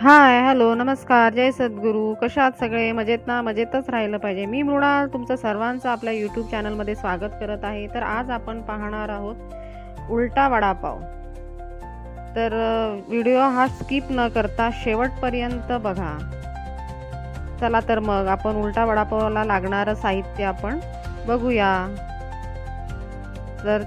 Hi hello नमस्कार जय सद्गुरू. कशा सगळे? मजेत ना? मजेतच राहिलं पाहिजे. मी मृणाल तुमचं सर्वांचं आपल्या यूट्यूब चॅनलमध्ये स्वागत करत आहे. तर आज आपण पाहणार आहोत उलटा वडापाव. तर व्हिडिओ हा स्किप न करता शेवटपर्यंत बघा. चला तर मग आपण उलटा वडापावला लागणारं साहित्य आपण बघूया. तर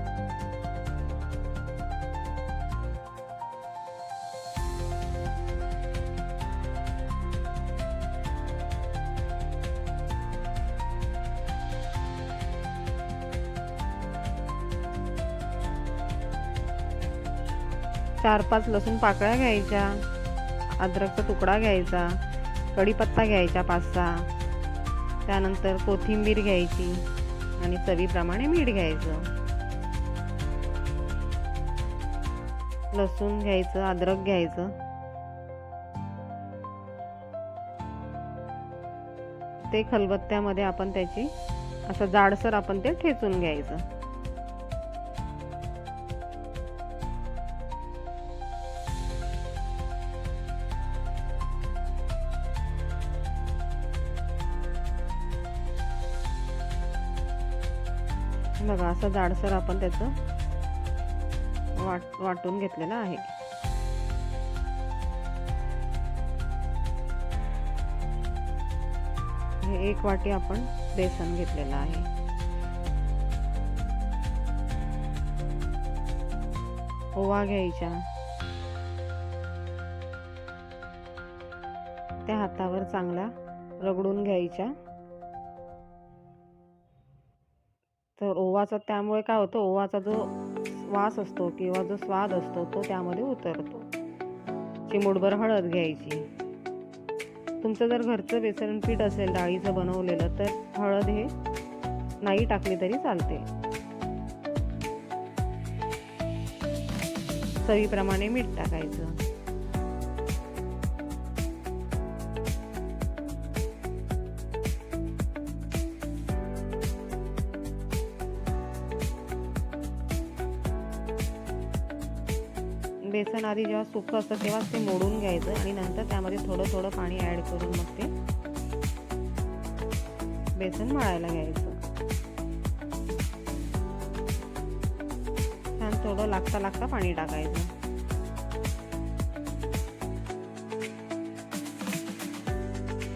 चार पाच लसूण पाकळ्या घ्यायच्या अद्रकचा तुकडा घ्यायचा कढीपत्ता घ्यायचा पाच सहा त्यानंतर कोथिंबीर घ्यायची आणि चवीप्रमाणे मीठ घ्यायचं. लसूण घ्यायचं अद्रक घ्यायचं. ते खलबत्त्यामध्ये आपण त्याची असं जाडसर आपण ते ठेचून घ्यायचं. बघा असं जाडसर आपण त्याचं वाट वाटून घेतलेलं आहे. हे एक वाटी आपण बेसन घेतलेलं आहे. ओवा घ्यायच्या. त्या हातावर चांगला रगडून घ्यायच्या. तर ओवाचा त्यामुळे काय होतं ओवाचा जो वास असतो किंवा जो स्वाद असतो तो त्यामध्ये उतरतो. चिमूटभर हळद घ्यायची. तुमचं जर घरचं बेसन पीठ असेल डाळीचं बनवलेलं तर हळद हे नाही टाकली तरी चालते. चवीप्रमाणे मीठ टाकायचं. बेसन आधी जेव्हा सुकं असतं तेव्हाच ते मोडून घ्यायचं आणि नंतर त्यामध्ये थोडं थोडं पाणी ॲड करून मग ते बेसन मळायला घ्यायचं. छान थोडं लागता लागता पाणी टाकायचं.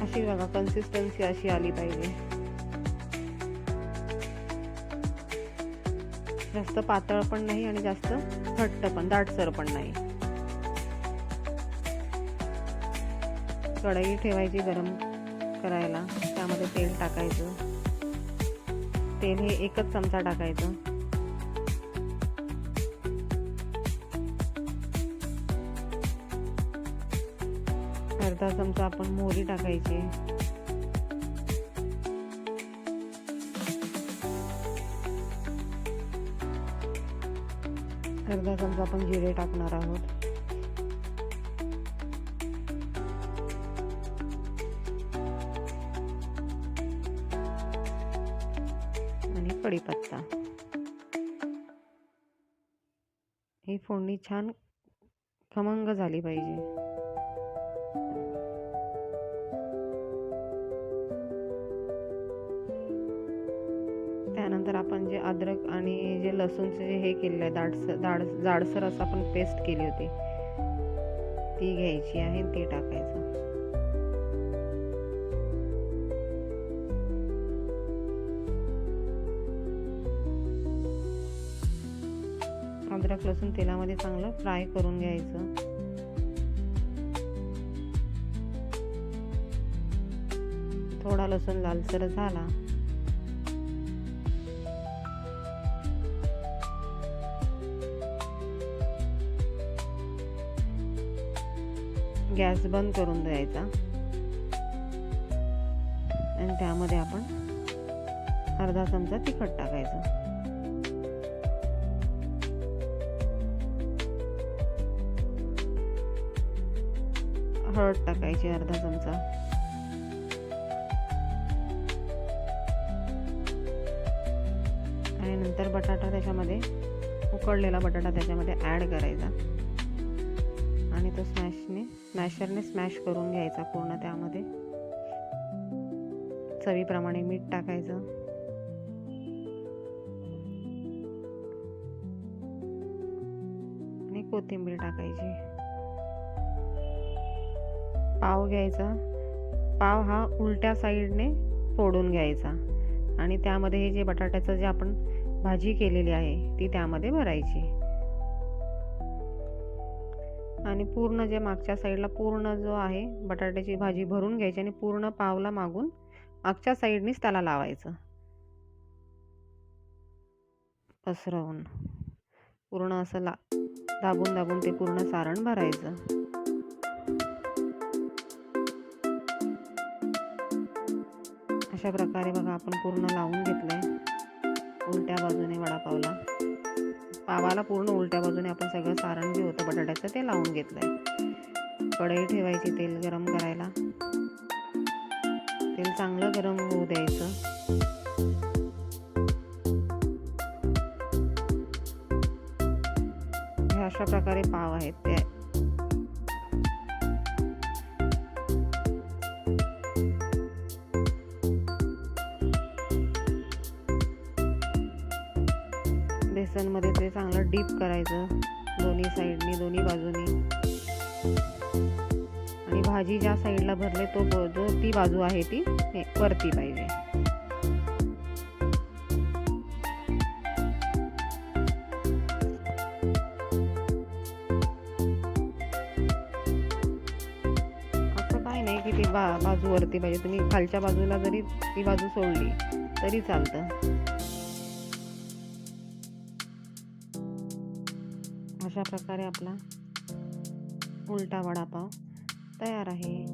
अशी बघा कन्सिस्टन्सी अशी आली पाहिजे. जास्त पातळ पण नाही आणि जास्त घट्ट पण दाटसर पण नाही. कढई ठेवायची गरम करायला त्यामध्ये तेल टाकायचं. तेल हे एकच चमचा टाकायचं. अर्धा चमचा आपण मोहरी टाकायची. अर्धा चमचा आपण जिरे टाकणार आहोत. आणि कढीपत्ता. ही फोडणी छान खमंग झाली पाहिजे. त्यानंतर आपण जे अद्रक आणि जे लसूणचे जे हे केलेलं आहे दाडसर दाड जाडसर असं आपण पेस्ट केली होती. ती घ्यायची आहे ती टाकायचं. अद्रक लसूण तेलामध्ये चांगलं फ्राय करून घ्यायचं. थोडा लसूण लालसर झाला. गॅस बंद करून द्यायचा. आणि त्यामध्ये आपण अर्धा चमचा तिखट टाकायचं. हळद टाकायची अर्धा चमचा. आणि नंतर बटाटा त्याच्यामध्ये उकडलेला बटाटा त्याच्यामध्ये ॲड करायचा. आणि तो स्मॅशने स्मॅशरने स्मॅश करून घ्यायचा पूर्ण त्यामध्ये. चवीप्रमाणे मीठ टाकायचं. आणि कोथिंबीर टाकायची. पाव घ्यायचा. पाव हा उलट्या साईडने फोडून घ्यायचा. आणि त्यामध्ये हे जे बटाट्याचं जे आपण भाजी केलेली आहे ती त्यामध्ये भरायची. आणि पूर्ण जे मागच्या साईडला पूर्ण जो आहे बटाट्याची भाजी भरून घ्यायची आणि पूर्ण पावला मागून मागच्या साईडनीच त्याला लावायचं. पसरवून. पूर्ण असं ला दाबून दाबून ते पूर्ण सारण भरायचं. अशा प्रकारे बघा आपण पूर्ण लावून घेतलंय. उलट्या बाजूने वडापावला. पावाला पूर्ण उलट्या बाजूने आपण सगळं सारण जे होतं बटाट्याचं ते लावून घेतलंय. कढई ठेवायची तेल गरम करायला. तेल चांगलं गरम होऊ द्यायचं. हे अशा प्रकारे पाव आहेत. ते बेसनमध्ये ते चांगलं डीप करायचं. दोन्ही साईडनी दोन्ही बाजूनी. आणि भाजी ज्या साईडला भरले तो जो ती बाजू आहे ती वरती पाहिजे. असं काय नाही की ती बा बाजू वरती पाहिजे. तुम्ही खालच्या बाजूला जरी ती बाजू सोडली तरी चालतं. अशा प्रकारे आपला उलटा वडापाव तयार आहे.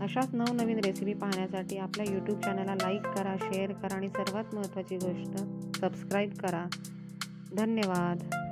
अशाच नवनवीन रेसिपी पाहण्यासाठी आपल्या यूट्यूब चॅनलला लाईक करा शेअर करा आणि सर्वात महत्त्वाची गोष्ट सबस्क्राईब करा. धन्यवाद.